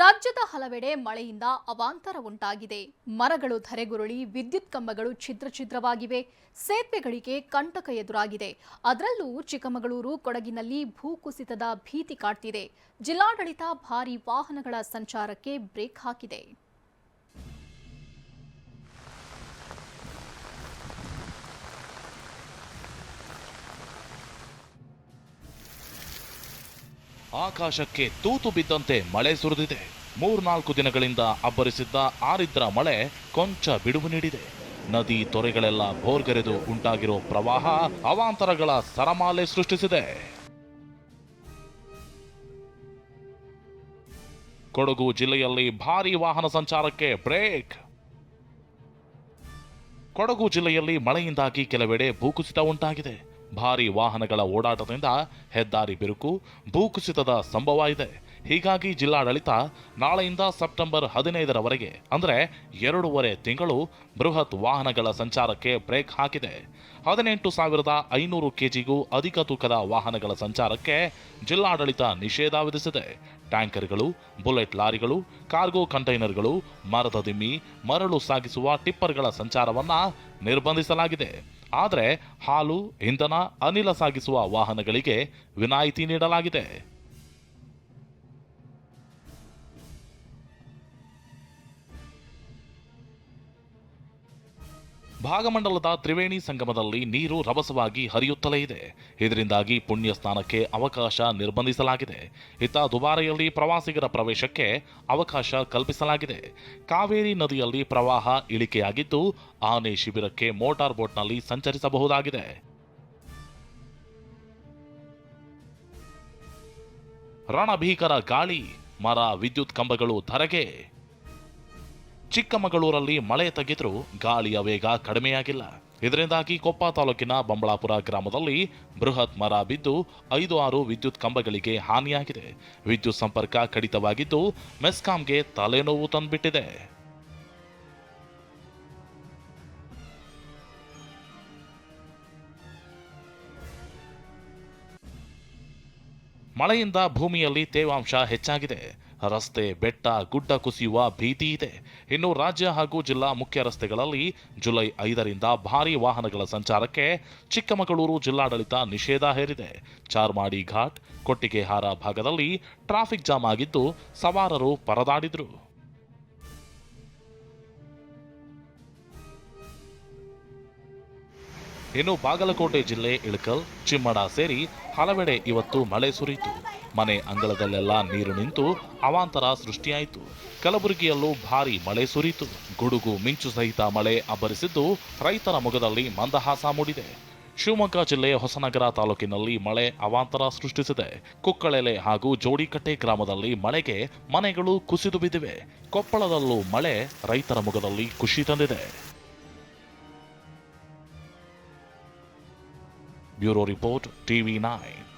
ರಾಜ್ಯದ ಹಲವೆಡೆ ಮಳೆಯಿಂದ ಅವಾಂತರ ಉಂಟಾಗಿದೆ. ಮರಗಳು ಧರೆಗುರುಳಿ, ವಿದ್ಯುತ್ ಕಂಬಗಳು ಛಿದ್ರ ಛಿದ್ರವಾಗಿವೆ. ಸೇತುವೆಗಳಿಗೆ ಕಂಟಕ ಎದುರಾಗಿದೆ. ಅದರಲ್ಲೂ ಚಿಕ್ಕಮಗಳೂರು ಕೊಡಗಿನಲ್ಲಿ ಭೂಕುಸಿತದ ಭೀತಿ ಕಾಡ್ತಿದೆ. ಜಿಲ್ಲಾಡಳಿತ ಭಾರೀ ವಾಹನಗಳ ಸಂಚಾರಕ್ಕೆ ಬ್ರೇಕ್ ಹಾಕಿದೆ. ಆಕಾಶಕ್ಕೆ ತೂತು ಬಿದ್ದಂತೆ ಮಳೆ ಸುರಿದಿದೆ. ಮೂರ್ನಾಲ್ಕು ದಿನಗಳಿಂದ ಅಬ್ಬರಿಸಿದ್ದ ಆರಿದ್ರ ಮಳೆ ಕೊಂಚ ಬಿಡುವು ನೀಡಿದೆ. ನದಿ ತೊರೆಗಳೆಲ್ಲ ಬೋರ್ಗರೆದು ಉಂಟಾಗಿರೋ ಪ್ರವಾಹ ಅವಾಂತರಗಳ ಸರಮಾಲೆ ಸೃಷ್ಟಿಸಿದೆ. ಕೊಡಗು ಜಿಲ್ಲೆಯಲ್ಲಿ ಭಾರೀ ವಾಹನ ಸಂಚಾರಕ್ಕೆ ಬ್ರೇಕ್. ಕೊಡಗು ಜಿಲ್ಲೆಯಲ್ಲಿ ಮಳೆಯಿಂದಾಗಿ ಕೆಲವೆಡೆ ಭೂಕುಸಿತ ಉಂಟಾಗಿದೆ. ಭಾರಿ ವಾಹನಗಳ ಓಡಾಟದಿಂದ ಹೆದ್ದಾರಿ ಬಿರುಕು ಭೂಕುಸಿತದ ಸಂಭವ ಇದೆ ಹೀಗಾಗಿ ಜಿಲ್ಲಾಡಳಿತ ನಾಳೆಯಿಂದ ಸೆಪ್ಟೆಂಬರ್ ಹದಿನೈದರವರೆಗೆ, ಅಂದರೆ ಎರಡೂವರೆ ತಿಂಗಳು ಬೃಹತ್ ವಾಹನಗಳ ಸಂಚಾರಕ್ಕೆ ಬ್ರೇಕ್ ಹಾಕಿದೆ. ಹದಿನೆಂಟು ಸಾವಿರದ ಐನೂರು ಕೆಜಿಗೂ ಅಧಿಕ ತೂಕದ ವಾಹನಗಳ ಸಂಚಾರಕ್ಕೆ ಜಿಲ್ಲಾಡಳಿತ ನಿಷೇಧ ವಿಧಿಸಿದೆ. ಟ್ಯಾಂಕರ್ಗಳು, ಬುಲೆಟ್ ಲಾರಿಗಳು, ಕಾರ್ಗೋ ಕಂಟೈನರ್ಗಳು, ಮರದ ದಿಮ್ಮಿ, ಮರಳು ಸಾಗಿಸುವ ಟಿಪ್ಪರ್ಗಳ ಸಂಚಾರವನ್ನು ನಿರ್ಬಂಧಿಸಲಾಗಿದೆ. ಆದರೆ ಹಾಲು ಇಂಧನ ಅನಿಲ ಸಾಗಿಸುವ ವಾಹನಗಳಿಗೆ ವಿನಾಯಿತಿ ನೀಡಲಾಗಿದೆ. ಭಾಗಮಂಡಲದ ತ್ರಿವೇಣಿ ಸಂಗಮದಲ್ಲಿ ನೀರು ರಭಸವಾಗಿ ಹರಿಯುತ್ತಲೇ ಇದೆ. ಇದರಿಂದಾಗಿ ಪುಣ್ಯ ಸ್ನಾನಕ್ಕೆ ಅವಕಾಶ ನಿರ್ಬಂಧಿಸಲಾಗಿದೆ. ಇತ್ತ ದುಬಾರೆಯಲ್ಲಿ ಪ್ರವಾಸಿಗರ ಪ್ರವೇಶಕ್ಕೆ ಅವಕಾಶ ಕಲ್ಪಿಸಲಾಗಿದೆ. ಕಾವೇರಿ ನದಿಯಲ್ಲಿ ಪ್ರವಾಹ ಇಳಿಕೆಯಾಗಿದ್ದು, ಆನೆ ಶಿಬಿರಕ್ಕೆ ಮೋಟಾರ್ ಬೋಟ್ನಲ್ಲಿ ಸಂಚರಿಸಬಹುದಾಗಿದೆ. ರಣಭೀಕರ ಗಾಳಿ, ಮರ, ವಿದ್ಯುತ್ ಕಂಬಗಳು ಧರೆಗೆ. ಚಿಕ್ಕಮಗಳೂರಲ್ಲಿ ಮಳೆ ತೆಗೆದರೂ ಗಾಳಿಯ ವೇಗ ಕಡಿಮೆಯಾಗಿಲ್ಲ. ಇದರಿಂದಾಗಿ ಕೊಪ್ಪ ತಾಲೂಕಿನ ಬಂಬಳಾಪುರ ಗ್ರಾಮದಲ್ಲಿ ಬೃಹತ್ ಮರ ಬಿದ್ದು ಐದು ಆರು ವಿದ್ಯುತ್ ಕಂಬಗಳಿಗೆ ಹಾನಿಯಾಗಿದೆ. ವಿದ್ಯುತ್ ಸಂಪರ್ಕ ಕಡಿತವಾಗಿದ್ದು ಮೆಸ್ಕಾಂಗೆ ತಲೆನೋವು ತಂದ್ಬಿಟ್ಟಿದೆ. ಮಳೆಯಿಂದ ಭೂಮಿಯಲ್ಲಿ ತೇವಾಂಶ ಹೆಚ್ಚಾಗಿದೆ. ರಸ್ತೆ, ಬೆಟ್ಟ, ಗುಡ್ಡ ಕುಸಿಯುವ ಭೀತಿ ಇದೆ. ಇನ್ನು ರಾಜ್ಯ ಹಾಗೂ ಜಿಲ್ಲಾ ಮುಖ್ಯ ರಸ್ತೆಗಳಲ್ಲಿ ಜುಲೈ ಐದರಿಂದ ಭಾರೀ ವಾಹನಗಳ ಸಂಚಾರಕ್ಕೆ ಚಿಕ್ಕಮಗಳೂರು ಜಿಲ್ಲಾಡಳಿತ ನಿಷೇಧ ಹೇರಿದೆ. ಚಾರ್ಮಾಡಿ ಘಾಟ್, ಕೊಟ್ಟಿಗೆಹಾರ ಭಾಗದಲ್ಲಿ ಟ್ರಾಫಿಕ್ ಜಾಮ್ ಆಗಿದ್ದು ಸವಾರರು ಪರದಾಡಿದ್ರು. ಇನ್ನು ಬಾಗಲಕೋಟೆ ಜಿಲ್ಲೆ ಇಳಕಲ್, ಚಿಮ್ಮಡ ಸೇರಿ ಹಲವೆಡೆ ಇವತ್ತು ಮಳೆ ಸುರಿಯಿತು. ಮನೆ ಅಂಗಳದಲ್ಲೆಲ್ಲ ನೀರು ನಿಂತು ಅವಾಂತರ ಸೃಷ್ಟಿಯಾಯಿತು. ಕಲಬುರಗಿಯಲ್ಲೂ ಭಾರೀ ಮಳೆ ಸುರಿಯಿತು. ಗುಡುಗು ಮಿಂಚು ಸಹಿತ ಮಳೆ ಅಬ್ಬರಿಸಿದ್ದು ರೈತರ ಮೊಗದಲ್ಲಿ ಮಂದಹಾಸ ಮೂಡಿದೆ. ಶಿವಮೊಗ್ಗ ಜಿಲ್ಲೆ ಹೊಸನಗರ ತಾಲೂಕಿನಲ್ಲಿ ಮಳೆ ಅವಾಂತರ ಸೃಷ್ಟಿಸಿದೆ. ಕುಕ್ಕಳೆಲೆ ಹಾಗೂ ಜೋಡಿಕಟ್ಟೆ ಗ್ರಾಮದಲ್ಲಿ ಮಳೆಗೆ ಮನೆಗಳು ಕುಸಿದು ಬಿದ್ದಿವೆ. ಕೊಪ್ಪಳದಲ್ಲೂ ಮಳೆ ರೈತರ ಮೊಗದಲ್ಲಿ ಖುಷಿ ತಂದಿದೆ. Bureau Report, TV9.